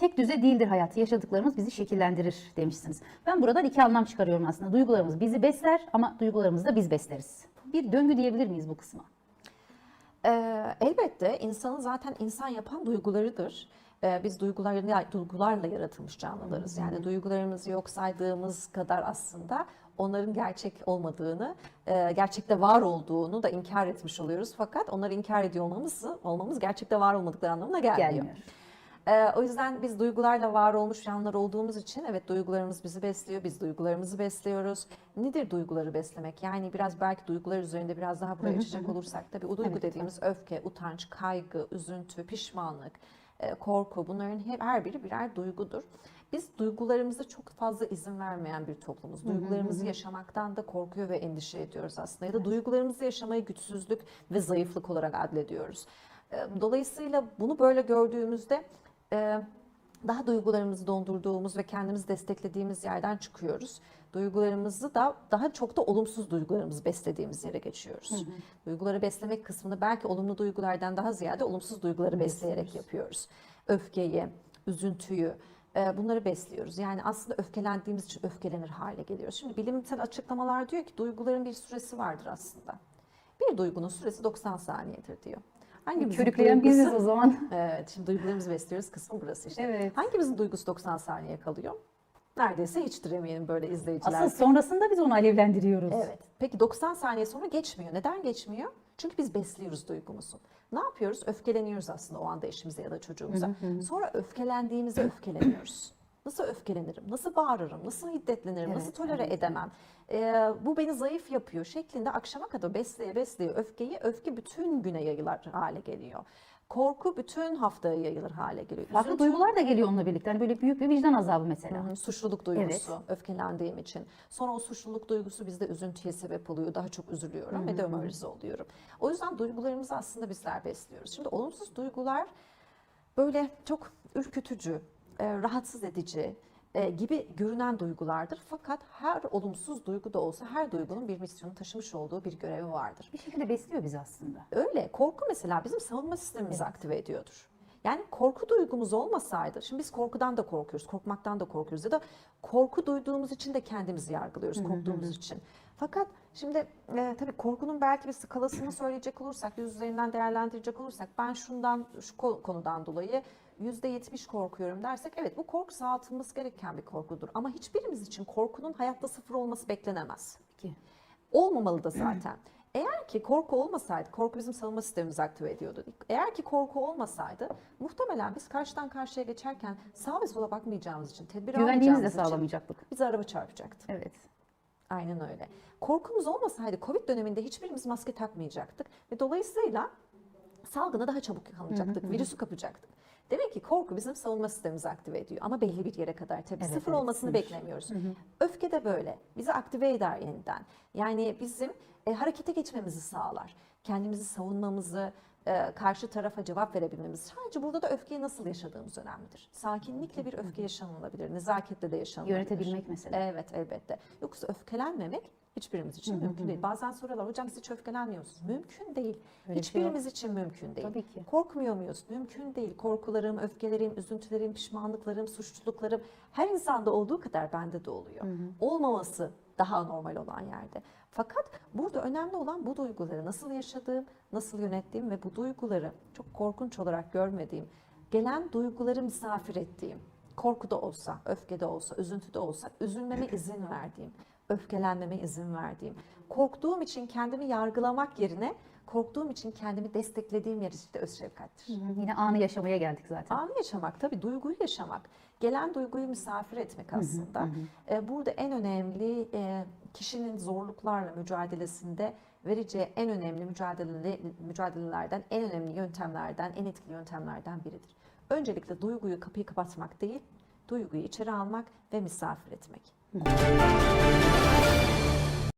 tek düze değildir hayatı. Yaşadıklarımız bizi şekillendirir demişsiniz. Ben buradan iki anlam çıkarıyorum aslında. Duygularımız bizi besler ama duygularımızı da biz besleriz. Bir döngü diyebilir miyiz bu kısma? Ee, elbette insanın zaten insan yapan duygularıdır. Ee, biz duygularla, duygularla yaratılmış canlılarız. Yani duygularımızı yok saydığımız kadar aslında onların gerçek olmadığını, e, gerçekte var olduğunu da inkar etmiş oluyoruz. Fakat onları inkar ediyor olmamız, olmamız gerçekte var olmadıkları anlamına gelmiyor. Gelmiyor. Ee, o yüzden biz duygularla var olmuş canlılar olduğumuz için evet duygularımız bizi besliyor, biz duygularımızı besliyoruz. Nedir duyguları beslemek? Yani biraz belki duygular üzerinde biraz daha buraya açacak olursak tabii o duygu Evet, dediğimiz öfke, utanç, kaygı, üzüntü, pişmanlık, e, korku bunların her biri birer duygudur. Biz duygularımıza çok fazla izin vermeyen bir toplumuz. Duygularımızı yaşamaktan da korkuyor ve endişe ediyoruz aslında. Ya da duygularımızı yaşamayı güçsüzlük ve zayıflık olarak adlediyoruz. Dolayısıyla bunu böyle gördüğümüzde e, daha duygularımızı dondurduğumuz ve kendimizi desteklediğimiz yerden çıkıyoruz. Duygularımızı da daha çok da olumsuz duygularımızı beslediğimiz yere geçiyoruz. Duyguları beslemek kısmını belki olumlu duygulardan daha ziyade olumsuz duyguları besleyerek yapıyoruz. Öfkeyi, üzüntüyü, e, bunları besliyoruz. Yani aslında öfkelendiğimiz için öfkelenir hale geliyoruz. Şimdi bilimsel açıklamalar diyor ki duyguların bir süresi vardır aslında. Bir duygunun süresi 90 saniyedir diyor. Hangimizin Körükleyen biziz o zaman. Evet, şimdi duygularımızı besliyoruz kısmı burası işte. Evet. Hangimizin duygusu 90 saniye kalıyor? Neredeyse hiçtir eminim böyle izleyiciler. Asıl sonrasında biz onu alevlendiriyoruz. Evet. Peki 90 saniye sonra geçmiyor. Neden geçmiyor? Çünkü biz besliyoruz duygumuzu. Ne yapıyoruz? Öfkeleniyoruz aslında o anda eşimize ya da çocuğumuza. Sonra öfkelendiğimizde öfkeleniyoruz. Nasıl öfkelenirim? Nasıl bağırırım? Nasıl hiddetlenirim? Nasıl Evet, tolere evet. edemem? Ee, bu beni zayıf yapıyor şeklinde akşama kadar besleye besleye öfkeyi öfke bütün güne yayılır hale geliyor. Korku bütün haftaya yayılır hale geliyor. Farklı Üzüntü- duygular da geliyor onunla birlikte. Hani böyle büyük bir vicdan azabı mesela. Hı hı, Suçluluk duygusu, öfkelendiğim için. Sonra o suçluluk duygusu bizde üzüntüye sebep oluyor. Daha çok üzülüyorum ve demoralize oluyorum. O yüzden duygularımızı aslında bizler besliyoruz. Şimdi olumsuz duygular böyle çok ürkütücü, e, rahatsız edici e, gibi görünen duygulardır. Fakat her olumsuz duygu da olsa her duygunun bir misyonu taşımış olduğu bir görevi vardır. Bir şekilde besliyor bizi aslında. Öyle. Korku mesela bizim savunma sistemimizi aktive ediyordur. Yani korku duygumuz olmasaydı, şimdi biz korkudan da korkuyoruz, korkmaktan da korkuyoruz ya da korku duyduğumuz için de kendimizi yargılıyoruz, korktuğumuz için. Fakat şimdi e, tabii korkunun belki bir skalasını söyleyecek olursak, yüz üzerinden değerlendirecek olursak, ben şundan, şu ko- konudan dolayı %70 korkuyorum dersek, evet bu korku sağlatılması gereken bir korkudur. Ama hiçbirimiz için korkunun hayatta sıfır olması beklenemez. Peki. Olmamalı da zaten. Eğer ki korku olmasaydı, korku bizim savunma sistemimizi aktive ediyordu. Eğer ki korku olmasaydı muhtemelen biz karşıdan karşıya geçerken sağa ve sola bakmayacağımız için, tedbir Güvenliğimizi de almayacağımız için sağlamayacaktık. bizi araba çarpacaktı. Evet. Aynen öyle. Korkumuz olmasaydı Covid döneminde hiçbirimiz maske takmayacaktık ve dolayısıyla salgına daha çabuk yakalanacaktık, virüsü kapacaktık. Demek ki korku bizim savunma sistemimizi aktive ediyor ama belli bir yere kadar tabii Evet, sıfır evet, olmasını sınır. beklemiyoruz. Öfke de böyle. Bizi aktive eder yeniden. Yani bizim e, harekete geçmemizi sağlar. Kendimizi savunmamızı, e, karşı tarafa cevap verebilmemiz. Sadece burada da öfkeyi nasıl yaşadığımız önemlidir. Sakinlikle bir öfke yaşanılabilir, nezaketle de yaşanılabilir. Yönetebilmek mesela. Evet elbette. Yoksa öfkelenmemek hiçbirimiz için mümkün değil. Bazen soruyorlar hocam siz hiç öfkelenmiyor musunuz? Mümkün değil. Öyle şey. Hiçbirimiz için mümkün değil. Tabii ki. Korkmuyor muyuz? Mümkün değil. Korkularım, öfkelerim, üzüntülerim, pişmanlıklarım, suçluluklarım her insanda olduğu kadar bende de oluyor. Olmaması daha normal olan yerde. Fakat burada önemli olan bu duyguları nasıl yaşadığım, nasıl yönettiğim ve bu duyguları çok korkunç olarak görmediğim, gelen duyguları misafir ettiğim, korku da olsa, öfke de olsa, üzüntü de olsa üzülmeme izin verdiğim, öfkelenmeme izin verdiğim, korktuğum için kendimi yargılamak yerine korktuğum için kendimi desteklediğim yer işte öz şefkattir. Yine anı yaşamaya geldik zaten. Anı yaşamak tabii duyguyu yaşamak. Gelen duyguyu misafir etmek aslında. Ee, Burada en önemli e, kişinin zorluklarla mücadelesinde vereceği en önemli mücadele, mücadelelerden, en önemli yöntemlerden, en etkili yöntemlerden biridir. Öncelikle duyguyu kapıyı kapatmak değil, duyguyu içeri almak ve misafir etmek. 嗯。